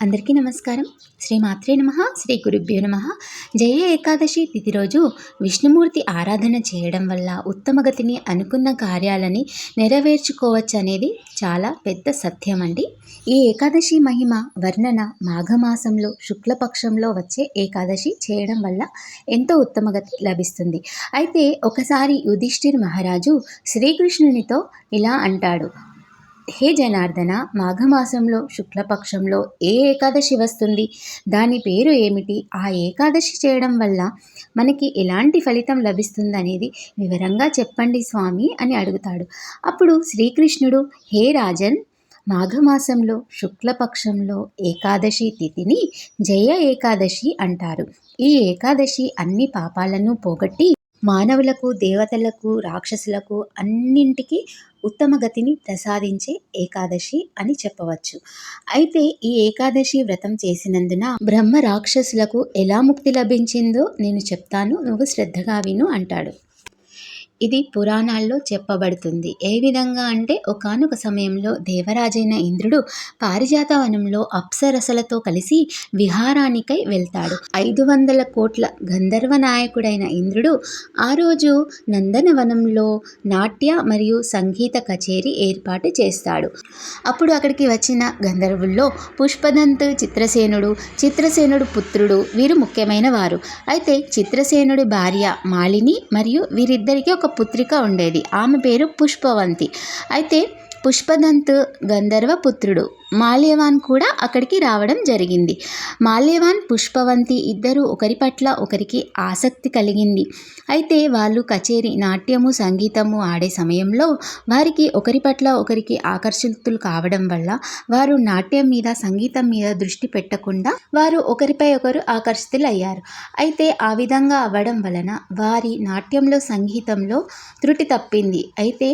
అందరికీ నమస్కారం. శ్రీ మాత్రే నమ శ్రీ గురుభ్యో నమ. జయ ఏకాదశి తిథి రోజు విష్ణుమూర్తి ఆరాధన చేయడం వల్ల ఉత్తమగతిని అనుకున్న కార్యాలని నెరవేర్చుకోవచ్చు అనేది చాలా పెద్ద సత్యం అండి ఈ ఏకాదశి మహిమ వర్ణన మాఘమాసంలో శుక్లపక్షంలో వచ్చే ఏకాదశి చేయడం వల్ల ఎంతో ఉత్తమగతి లభిస్తుంది. అయితే ఒకసారి యుధిష్ఠిర్ మహారాజు శ్రీకృష్ణునితో ఇలా అంటాడు. హే జనార్దన మాఘమాసంలో శుక్లపక్షంలో ఏ ఏకాదశి వస్తుంది? దాని పేరు ఏమిటి? ఆ ఏకాదశి చేయడం వల్ల మనకి ఎలాంటి ఫలితం లభిస్తుందనేది వివరంగా చెప్పండి స్వామి అని అడుగుతాడు. అప్పుడు శ్రీకృష్ణుడు హే రాజన్ మాఘమాసంలో శుక్లపక్షంలో ఏకాదశి తిథిని జయ ఏకాదశి అంటారు. ఈ ఏకాదశి అన్ని పాపాలను పోగొట్టి మానవులకు దేవతలకు రాక్షసులకు అన్నింటికి ఉత్తమ గతిని ప్రసాదించే ఏకాదశి అని చెప్పవచ్చు. అయితే ఈ ఏకాదశి వ్రతం చేసినందున బ్రహ్మ రాక్షసులకు ఎలా ముక్తి లభించిందో నేను చెప్తాను. నువ్వు శ్రద్ధగా విను అంటాడు. ఇది పురాణాల్లో చెప్పబడుతుంది. ఏ విధంగా అంటే ఒకానొక సమయంలో దేవరాజైన ఇంద్రుడు పారిజాత వనంలో అప్సరసలతో కలిసి విహారానికై వెళ్తాడు. ఐదు వందల కోట్ల గంధర్వ నాయకుడైన ఇంద్రుడు ఆ రోజు నందనవనంలో నాట్య మరియు సంగీత కచేరీ ఏర్పాటు చేస్తాడు. అప్పుడు అక్కడికి వచ్చిన గంధర్వుల్లో పుష్పదంత్ చిత్రసేనుడు చిత్రసేనుడు పుత్రుడు వీరు ముఖ్యమైన వారు అయితే చిత్రసేనుడి భార్య మాలిని మరియు వీరిద్దరికి ఒక పుత్రిక ఉండేది. ఆమె పేరు పుష్పవంతి. అయితే పుష్పదంత్ గంధర్వ పుత్రుడు మాల్యవాన్ కూడా అక్కడికి రావడం జరిగింది. మాల్యవాన్ పుష్పవంతి ఇద్దరు ఒకరి పట్ల ఒకరికి ఆసక్తి కలిగింది. అయితే వాళ్ళు కచేరీ నాట్యము సంగీతము ఆడే సమయంలో వారికి ఒకరి పట్ల ఒకరికి ఆకర్షితులు కావడం వల్ల వారు నాట్యం మీద సంగీతం మీద దృష్టి పెట్టకుండా వారు ఒకరిపై ఒకరు ఆకర్షితులయ్యారు. అయితే ఆ విధంగా అవ్వడం వలన వారి నాట్యంలో సంగీతంలో త్రుటి తప్పింది. అయితే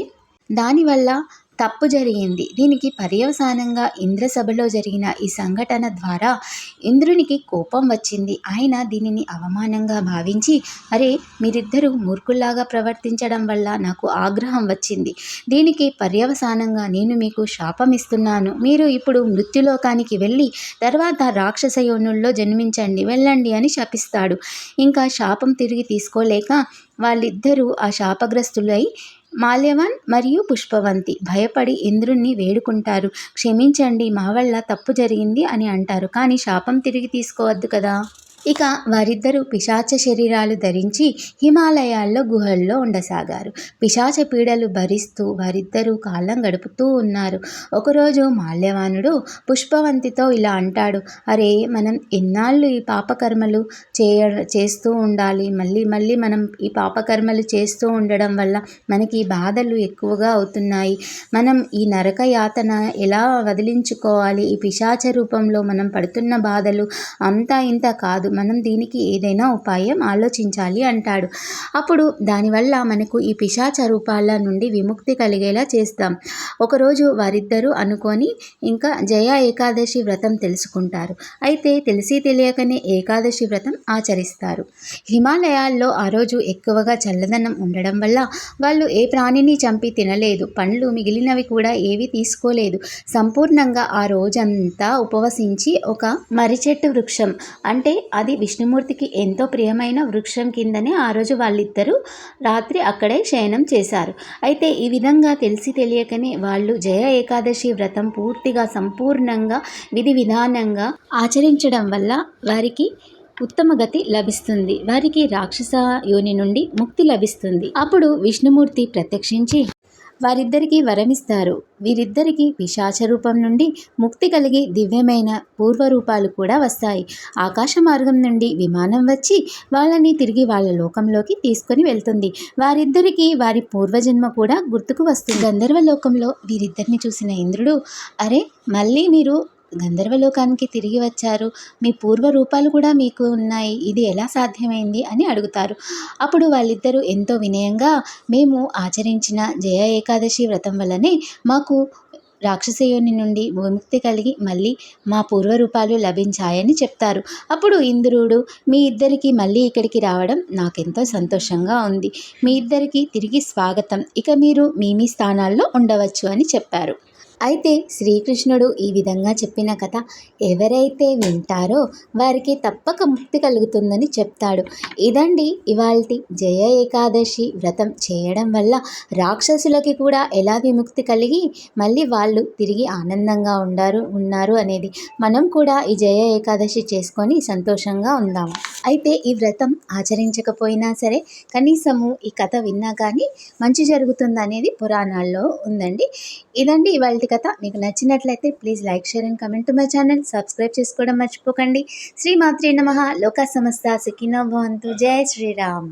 దానివల్ల తప్పు జరిగింది. దీనికి పర్యవసానంగా ఇంద్రసభలో జరిగిన ఈ సంఘటన ద్వారా ఇంద్రునికి కోపం వచ్చింది. ఆయన దీనిని అవమానంగా భావించి అరే మీరిద్దరూ మూర్ఖుల్లాగా ప్రవర్తించడం వల్ల నాకు ఆగ్రహం వచ్చింది. దీనికి పర్యవసానంగా నేను మీకు శాపం ఇస్తున్నాను. మీరు ఇప్పుడు మృత్యులోకానికి వెళ్ళి తర్వాత రాక్షస యోనుల్లో జన్మించండి వెళ్ళండి అని శపిస్తాడు. ఇంకా శాపం తిరిగి తీసుకోలేక వాళ్ళిద్దరూ ఆ శాపగ్రస్తులై మాల్యవాన్ మరియు పుష్పవంతి భయపడి ఇంద్రుణ్ణి వేడుకుంటారు. క్షమించండి మా వల్ల తప్పు జరిగింది అని అంటారు. కానీ శాపం తిరిగి తీసుకోవద్దు కదా? ఇక వారిద్దరూ పిశాచ శరీరాలు ధరించి హిమాలయాల్లో గుహల్లో ఉండసాగారు. పిశాచ పీడలు భరిస్తూ వారిద్దరూ కాలం గడుపుతూ ఉన్నారు. ఒకరోజు మాల్యవానుడు పుష్పవంతితో ఇలా అంటాడు అరే మనం ఎన్నాళ్ళు ఈ పాపకర్మలు చేయ చేస్తూ ఉండాలి? మళ్ళీ మళ్ళీ మనం ఈ పాపకర్మలు చేస్తూ ఉండడం వల్ల మనకి బాధలు ఎక్కువగా అవుతున్నాయి. మనం ఈ నరక యాతన ఎలా వదిలించుకోవాలి? ఈ పిశాచ రూపంలో మనం పడుతున్న బాధలు అంతా ఇంత కాదు. మనం దీనికి ఏదైనా ఉపాయం ఆలోచించాలి అంటాడు. అప్పుడు దానివల్ల మనకు ఈ పిశాచ రూపాల నుండి విముక్తి కలిగేలా చేస్తాం. ఒకరోజు వారిద్దరూ అనుకొని ఇంకా జయ ఏకాదశి వ్రతం తెలుసుకుంటారు. అయితే తెలిసి తెలియకనే ఏకాదశి వ్రతం ఆచరిస్తారు. హిమాలయాల్లో ఆ రోజు ఎక్కువగా చల్లదనం ఉండడం వల్ల వాళ్ళు ఏ ప్రాణిని చంపి తినలేదు. పండ్లు మిగిలినవి కూడా ఏవి తీసుకోలేదు. సంపూర్ణంగా ఆ రోజంతా ఉపవసించి ఒక మరిచెట్టు వృక్షం అంటే అది విష్ణుమూర్తికి ఎంతో ప్రియమైన వృక్షం కిందనే ఆ రోజు వాళ్ళిద్దరూ రాత్రి అక్కడే శయనం చేశారు. అయితే ఈ విధంగా తెలిసి తెలియకనే వాళ్ళు జయ ఏకాదశి వ్రతం పూర్తిగా సంపూర్ణంగా విధి విధానంగా ఆచరించడం వల్ల వారికి ఉత్తమ గతి లభిస్తుంది. వారికి రాక్షస యోని నుండి ముక్తి లభిస్తుంది. అప్పుడు విష్ణుమూర్తి ప్రత్యక్షించి వారిద్దరికీ వరమిస్తారు. వీరిద్దరికీ పిశాచ రూపం నుండి ముక్తి కలిగి దివ్యమైన పూర్వరూపాలు కూడా వస్తాయి. ఆకాశ మార్గం నుండి విమానం వచ్చి వాళ్ళని తిరిగి వాళ్ళ లోకంలోకి తీసుకొని వెళ్తుంది. వారిద్దరికీ వారి పూర్వజన్మ కూడా గుర్తుకు వస్తుంది. గంధర్వ లోకంలో వీరిద్దరిని చూసిన ఇంద్రుడు అరే మళ్ళీ మీరు గంధర్వలోకానికి తిరిగి వచ్చారు. మీ పూర్వ రూపాలు కూడా మీకు ఉన్నాయి. ఇది ఎలా సాధ్యమైంది? అని అడుగుతారు. అప్పుడు వాళ్ళిద్దరూ ఎంతో వినయంగా మేము ఆచరించిన జయ ఏకాదశి వ్రతం వల్లనే మాకు రాక్షసయోని నుండి విముక్తి కలిగి మళ్ళీ మా పూర్వరూపాలు లభించాయని చెప్తారు. అప్పుడు ఇంద్రుడు మీ ఇద్దరికి మళ్ళీ ఇక్కడికి రావడం నాకెంతో సంతోషంగా ఉంది. మీ ఇద్దరికి తిరిగి స్వాగతం. ఇక మీరు మీ మీ స్థానాల్లో ఉండవచ్చు అని చెప్పారు. అయితే శ్రీకృష్ణుడు ఈ విధంగా చెప్పిన కథ ఎవరైతే వింటారో వారికి తప్పక ముక్తి కలుగుతుందని చెప్తాడు. ఇదండి ఇవాల్టి జయ ఏకాదశి వ్రతం చేయడం వల్ల రాక్షసులకి కూడా ఎలా విముక్తి కలిగి మళ్ళీ వాళ్ళు తిరిగి ఆనందంగా ఉండారు ఉన్నారు అనేది మనం కూడా ఈ జయ ఏకాదశి చేసుకొని సంతోషంగా ఉందాము. అయితే ఈ వ్రతం ఆచరించకపోయినా సరే కనీసము ఈ కథ విన్నా కానీ మంచి జరుగుతుంది అనేది పురాణాల్లో ఉందండి. ఇదండి ఇవాళ కథ మీకు నచ్చినట్లయితే please like share and comment my channel subscribe చేసుకోవడం మర్చిపోకండి. శ్రీమాత్రి నమ. లోక సమస్త సుఖినో భవంతు. జై శ్రీరామ్.